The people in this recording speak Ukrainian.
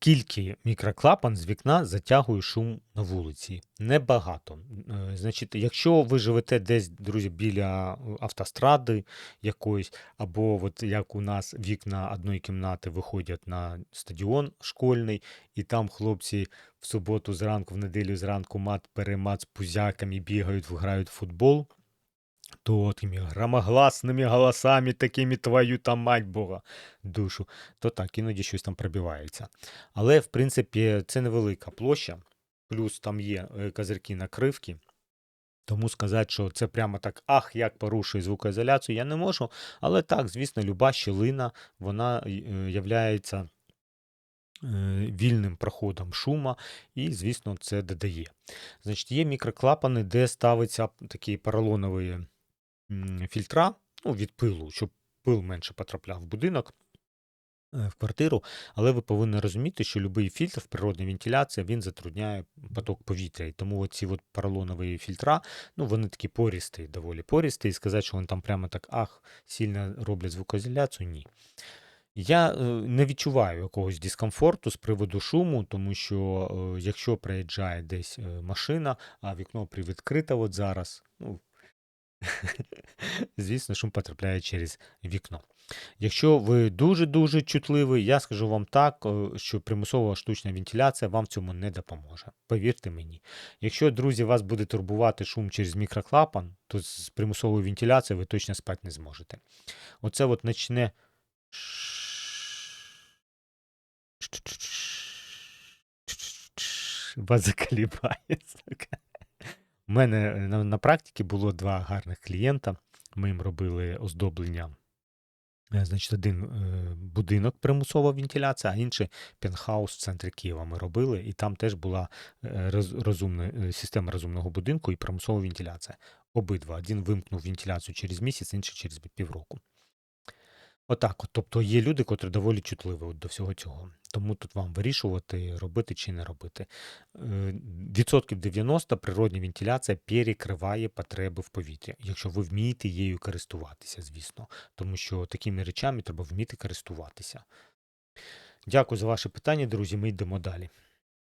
Скільки мікроклапан з вікна затягує шум на вулиці? Небагато. Е, Значить, якщо ви живете десь, друзі, біля е, автостради якоїсь, або от як у нас вікна одної кімнати виходять на стадіон школьний, і там хлопці в суботу зранку, в неділю зранку мат перемат з пузяками бігають, грають в футбол, то тими громогласними голосами, такими твою та мать Бога душу, то так, іноді щось там пробивається. Але, в принципі, це невелика площа, плюс там є е, козирки накривки. Тому сказати, що це прямо так, ах, як порушує звукоізоляцію, я не можу. Але так, звісно, люба щілина, вона е, являється е, вільним проходом шума, і, звісно, це додає. Значить, є мікроклапани, де ставиться такі поролонові фільтра ну, від пилу, щоб пил менше потрапляв в будинок. е, В квартиру, але ви повинні розуміти, що будь-який фільтр в природній вентиляції він затрудняє поток повітря. І тому ці от поролонові фільтра, ну вони такі порісті, доволі порісті, і сказати, що вони там прямо так ах, сильно роблять звукоізоляцію, ні. Я е, не відчуваю якогось дискомфорту з приводу шуму, тому що е, якщо приїжджає десь машина, а вікно привідкрите от зараз, ну, звісно, шум потрапляє через вікно. Якщо ви дуже-дуже чутливий, я скажу вам так, е, що примусова штучна вентиляція вам в цьому не допоможе. Повірте мені. Якщо, друзі, вас буде турбувати шум через мікроклапан, то з примусовою вентиляцією ви точно спати не зможете. Оце от начне. Вас заколібає. мене е, на, на практиці було два гарних клієнта. Ми їм робили оздоблення. Е, Значить, один е, будинок примусова вентиляція, а інший пентхаус в центрі Києва ми робили, і там теж була розумна, система розумного будинку і примусова вентиляція. Обидва. Один вимкнув вентиляцію через місяць, інший через півроку. Отак, от. Тобто є люди, котрі доволі чутливі от до всього цього. Тому тут вам вирішувати, робити чи не робити. Е, Відсотків 90 природня вентиляція перекриває потреби в повітрі, якщо ви вмієте її користуватися, звісно. Тому що такими речами треба вміти користуватися. Дякую за ваше питання, друзі. Ми йдемо далі.